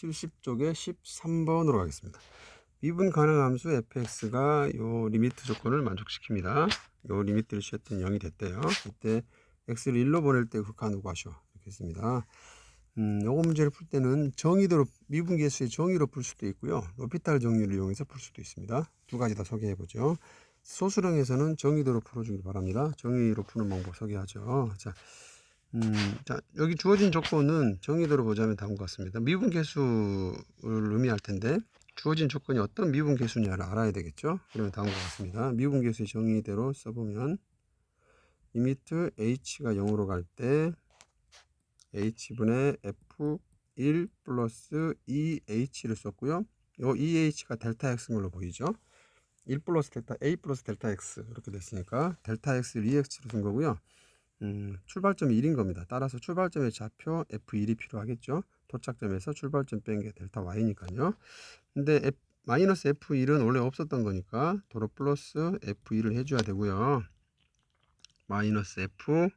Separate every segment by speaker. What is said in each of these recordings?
Speaker 1: 70쪽에 13번으로 가겠습니다. 미분 가능 함수 fx가 요 리미트 조건을 만족시킵니다. 요 리미트를 취했더니 0이 됐대요. 이때 x를 1로 보낼 때 극한으로 가셔. 이렇게 했습니다. 음, 요거 문제를 풀 때는 정의대로 미분 계수의 정의로 풀 수도 있고요. 로피탈 정리를 이용해서 풀 수도 있습니다. 두 가지 다 소개해 보죠. 소수령에서는 정의대로 풀어주길 바랍니다. 정의로 푸는 방법 소개하죠. 자, 음, 자 여기 주어진 조건은 정의대로 보자면 다음과 같습니다. 미분 계수를 의미할 텐데 주어진 조건이 어떤 미분 계수냐를 알아야 되겠죠. 그러면 다음과 같습니다. 미분 계수의 정의대로 써보면 리미트 h가 0으로 갈 때 h분의 f1 플러스 2h를 썼고요. 요 2h가 델타 x인 걸로 보이죠. 1 플러스 델타 a 플러스 델타 x 이렇게 됐으니까 델타 x 2x로 쓴 거고요. 음, 출발점이 1인 겁니다. 따라서 출발점의 좌표 f1이 필요하겠죠. 도착점에서 출발점 뺀 게 델타 y니까요. 근데 F, 마이너스 f1은 원래 없었던 거니까 도로 플러스 f1을 해줘야 되고요. 마이너스 f1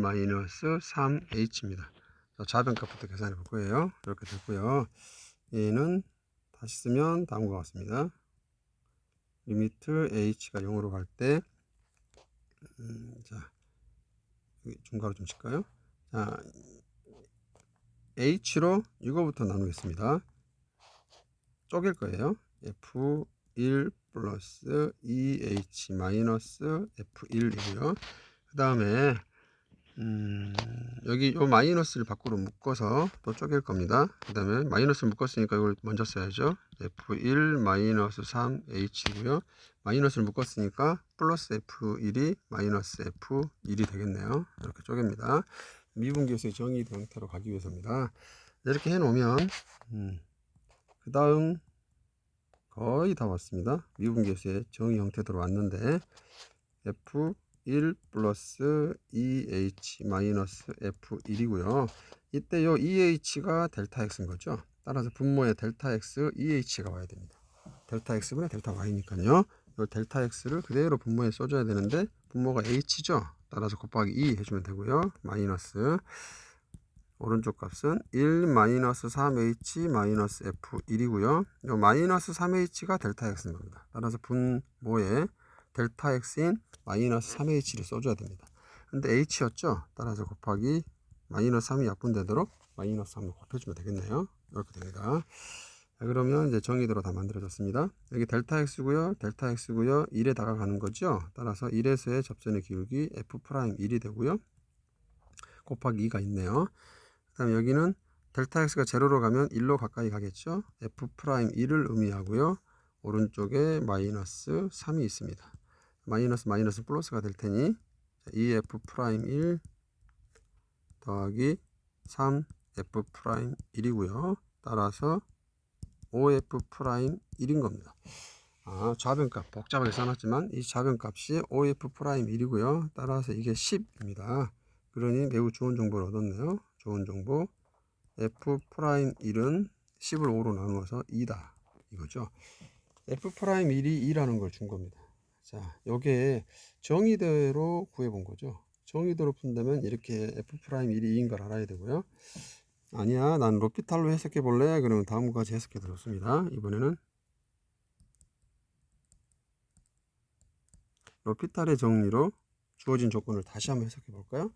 Speaker 1: 마이너스 3h입니다. 좌변값부터 계산해 볼 거예요. 이렇게 됐고요. 얘는 다시 쓰면 다음과 같습니다. 리미트 h가 0으로 갈 때, 음, 자, 중괄호 좀 칠까요? 자, h로 이거부터 나누겠습니다. 쪼갤 거예요. f1 플러스 2h 마이너스 f1이고요. 그 다음에 음, 여기 요 마이너스를 밖으로 묶어서 또 쪼갤 겁니다. 그 다음에 마이너스를 묶었으니까 이걸 먼저 써야죠. F1 마이너스 3H고요. 마이너스를 묶었으니까 플러스 F1이 마이너스 F1이 되겠네요. 이렇게 쪼갭니다. 미분계수의 정의 형태로 가기 위해서입니다. 이렇게 해놓으면 음, 그 다음 거의 다 왔습니다. 미분계수의 정의 형태로 왔는데 F 1 플러스 2h 마이너스 f1이고요. 이때 요 2h가 델타 x인 거죠. 따라서 분모에 델타 x 2h가 와야 됩니다. 델타 x분의 델타 y니까요. 요 델타 x를 그대로 분모에 써줘야 되는데 분모가 h죠. 따라서 곱하기 2 해주면 되고요. 마이너스 오른쪽 값은 1 마이너스 3h 마이너스 f1이고요. 요 마이너스 3h가 델타 x인 겁니다. 따라서 분모에 델타 x인 마이너스 3h를 써줘야 됩니다. 근데 h였죠? 따라서 곱하기 마이너스 3이 약분되도록 마이너스 3을 곱해주면 되겠네요. 이렇게 됩니다. 자, 그러면 이제 정의대로 다 만들어졌습니다. 여기 델타 x고요. 델타 x고요. 1에 다가가는 거죠. 따라서 1에서의 접선의 기울기 f'1이 되고요. 곱하기 2가 있네요. 그 다음에 여기는 델타 x가 제로로 가면 1로 가까이 가겠죠. f'1을 의미하고요. 오른쪽에 마이너스 3이 있습니다. 마이너스 마이너스 플러스가 될 테니 2f 프라임 1 더하기 3f 프라임 1이고요. 따라서 5f 프라임 1인 겁니다. 아, 좌변값 복잡하게 써놨지만 이 좌변값이 5f 프라임 1이고요. 따라서 이게 10입니다. 그러니 매우 좋은 정보를 얻었네요. 좋은 정보. f 프라임 1은 10을 5로 나누어서 2다. 이거죠. f 프라임 1이 2라는 걸 준 겁니다. 자, 요게 정의대로 구해본 거죠. 정의대로 푼다면 이렇게 f 프라임 1이 2인 걸 알아야 되고요. 아니야, 난 로피탈로 해석해 볼래? 그러면 다음과 같이 해석해 드렸습니다. 이번에는 로피탈의 정리로 주어진 조건을 다시 한번 해석해 볼까요?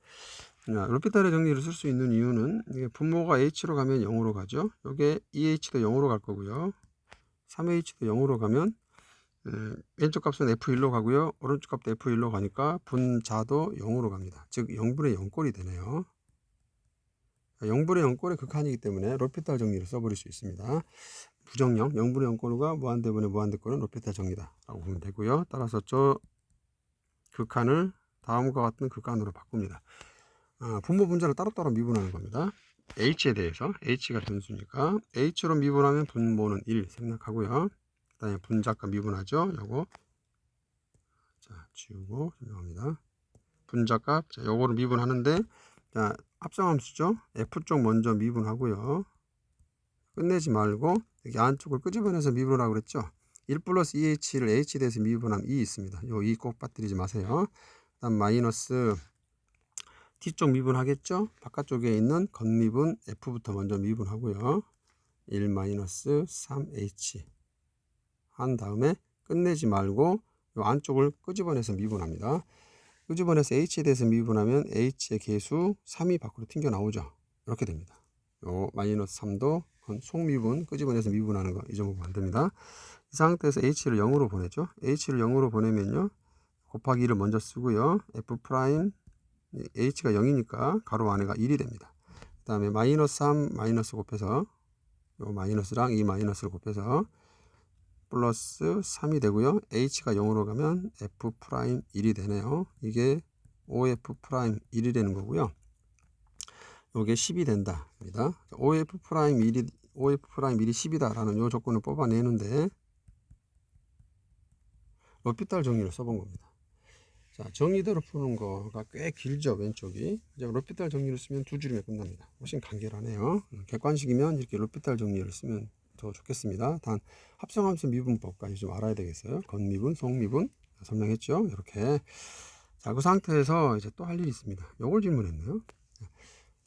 Speaker 1: 자, 로피탈의 정리를 쓸 수 있는 이유는 이게 분모가 h로 가면 0으로 가죠. 요게 2h도 0으로 갈 거고요. 3h도 0으로 가면 왼쪽 값은 F1로 가고요. 오른쪽 값도 F1로 가니까 분자도 0으로 갑니다. 즉 0분의 0꼴이 되네요. 0분의 0꼴의 극한이기 때문에 로피탈 정리를 써버릴 수 있습니다. 부정령 0분의 0꼴과 무한대분의 무한대꼴은 로피탈 정리다 라고 보면 되고요. 따라서 저 극한을 다음과 같은 극한으로 바꿉니다. 아, 분모 분자를 따로따로 미분하는 겁니다. h에 대해서 h가 변수니까 h로 미분하면 분모는 1 생략하고요. 그다음에 분자값 미분하죠. 요거 자 지우고 설명합니다. 분자값 자 요거를 미분하는데 자 합성함수죠. f 쪽 먼저 미분하고요. 끝내지 말고 여기 안쪽을 끄집어내서 미분하라고 그랬죠. 1 플러스 2h를 h에 대해서 미분하면 2 있습니다. 요 2 꼭 빠뜨리지 마세요. 그다음 마이너스 뒤쪽 미분하겠죠? 바깥쪽에 있는 겉미분 F부터 먼저 미분하고요. 1 마이너스 3H 한 다음에 끝내지 말고 요 안쪽을 끄집어내서 미분합니다. 끄집어내서 H에 대해서 미분하면 H의 개수 3이 밖으로 튕겨 나오죠. 이렇게 됩니다. 요 마이너스 3도 속미분 끄집어내서 미분하는 거 잊어먹으면 안 됩니다. 이 상태에서 H를 0으로 보내죠. H를 0으로 보내면요. 곱하기 1을 먼저 쓰고요. F 프라임 H가 0이니까 가로 안에가 1이 됩니다. 그 다음에 마이너스 3 마이너스 곱해서 요 마이너스랑 이 마이너스를 곱해서 플러스 3이 되고요. H가 0으로 가면 F 프라임 1이 되네요. 이게 OF 프라임 1이 되는 거고요. 요게 10이 된다입니다. OF 프라임 1이 OF 프라임 1이 10이다라는 요 조건을 뽑아내는데 로피탈 정리를 써본 겁니다. 자, 정의대로 푸는 거가 꽤 길죠, 왼쪽이. 이제 로피탈 정리를 쓰면 두 줄이면 끝납니다. 훨씬 간결하네요. 객관식이면 이렇게 로피탈 정리를 쓰면 더 좋겠습니다. 단, 합성함수 미분법까지 좀 알아야 되겠어요. 겉미분, 속미분. 설명했죠? 이렇게. 자, 그 상태에서 이제 또 할 일이 있습니다. 요걸 질문했네요.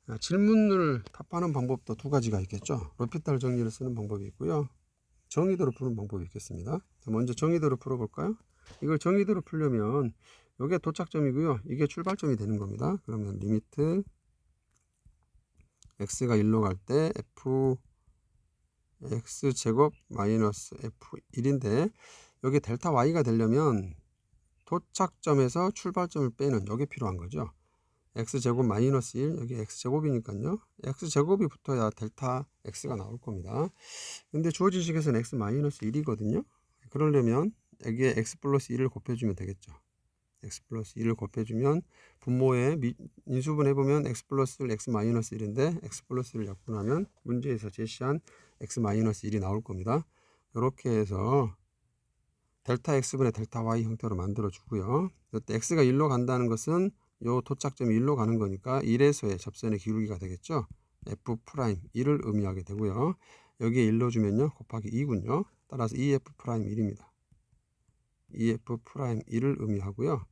Speaker 1: 자, 질문을 답하는 방법도 두 가지가 있겠죠. 로피탈 정리를 쓰는 방법이 있고요. 정의대로 푸는 방법이 있겠습니다. 자, 먼저 정의대로 풀어볼까요? 이걸 정의대로 풀려면 이게 도착점이고요. 이게 출발점이 되는 겁니다. 그러면 리미트 x가 1로 갈 때 f x 제곱 마이너스 f 1인데 여기 델타 y가 되려면 도착점에서 출발점을 빼는 여기 필요한 거죠. x 제곱 마이너스 1 여기 x 제곱이니까요. x 제곱이 붙어야 델타 x가 나올 겁니다. 근데 주어진 식에서는 x 마이너스 1이거든요. 그러려면 여기에 x 플러스 1을 곱해주면 되겠죠. X 플러스 1을 곱해주면 분모에 미, 인수분 해보면 x 플러스 1, x 마이너스 1인데 x 플러스 1을 약분하면 문제에서 제시한 x 마이너스 1이 나올 겁니다. 이렇게 해서 델타 x분의 델타 y 형태로 만들어 주고요. 이때 x가 1로 간다는 것은 요 도착점이 1로 가는 거니까 1에서의 접선의 기울기가 되겠죠. f 프라임 1을 의미하게 되고요. 여기에 1로 주면요. 곱하기 2군요. 따라서 2f 프라임 1입니다. 2f 프라임 1을 의미하고요.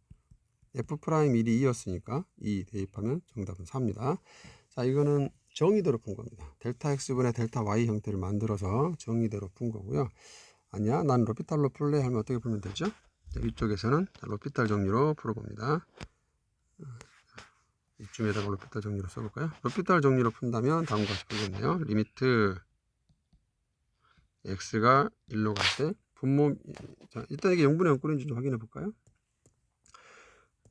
Speaker 1: F 프라임 1이 2였으니까 2 대입하면 정답은 4입니다. 자, 이거는 정의대로 푼 겁니다. 델타 x분의 델타 y 형태를 만들어서 정의대로 푼 거고요. 아니야, 난 로피탈로 풀래 하면 어떻게 풀면 되죠? 자, 위쪽에서는 로피탈 정리로 풀어봅니다. 이쯤에다가 로피탈 정리로 써볼까요? 로피탈 정리로 푼다면 다음과 같이 풀겠네요. 리미트 x가 1로 갈 때 분모 자 일단 이게 0분의 0꼴인지 좀 확인해 볼까요?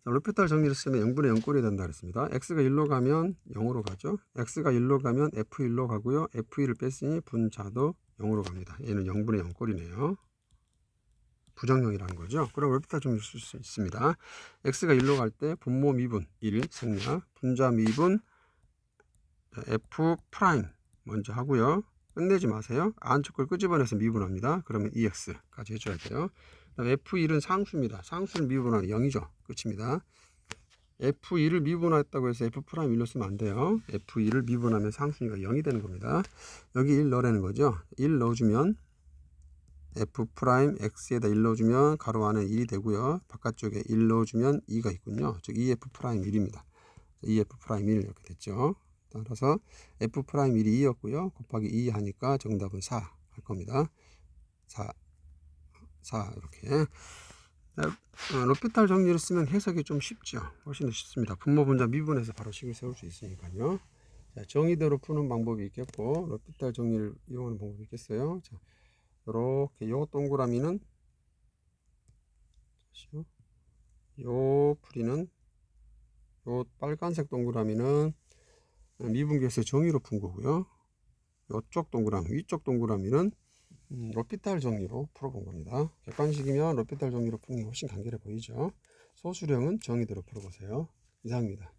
Speaker 1: 자, 로피탈 정리를 쓰면 0분의 0꼴이 된다 그랬습니다. x가 1로 가면 0으로 가죠. x가 1로 가면 f1로 가고요. f1을 뺐으니 분자도 0으로 갑니다. 얘는 0분의 0꼴이네요. 부정형이라는 거죠. 그럼 로피탈 정리를 쓸 수 있습니다. x가 1로 갈 때 분모 미분 1 생략, 분자 미분 f 프라임 먼저 하고요. 끝내지 마세요. 안쪽 걸 끄집어내서 미분합니다. 그러면 EX까지 해줘야 돼요. 그다음 F1은 상수입니다. 상수를 미분하면 0이죠. 끝입니다. F2를 미분했다고 해서 F'1로 쓰면 안 돼요. F2를 미분하면 상수니까 0이 되는 겁니다. 여기 1 넣으라는 거죠. 1 넣어주면 F'X에다 1 넣어주면 가로 안에 1이 되고요. 바깥쪽에 1 넣어주면 2가 있군요. 즉 EF'1입니다. EF'1 이렇게 됐죠. 따라서 f 프라임 1이 2였고요. 곱하기 2 하니까 정답은 4 할 겁니다. 4, 4 이렇게. 어, 로피탈 정리를 쓰면 해석이 좀 쉽죠. 훨씬 더 쉽습니다. 분모 분자 미분해서 바로 식을 세울 수 있으니까요. 자, 정의대로 푸는 방법이 있겠고 로피탈 정리를 이용하는 방법이 있겠어요. 자, 이렇게 요 동그라미는 요 풀이는 요 빨간색 동그라미는 미분계에서 정의로 푼 거고요. 이쪽 동그라미, 위쪽 동그라미는 음, 로피탈 정리로 풀어본 겁니다. 객관식이면 로피탈 정리로 푸는 게 훨씬 간결해 보이죠. 소수령은 정의대로 풀어보세요. 이상입니다.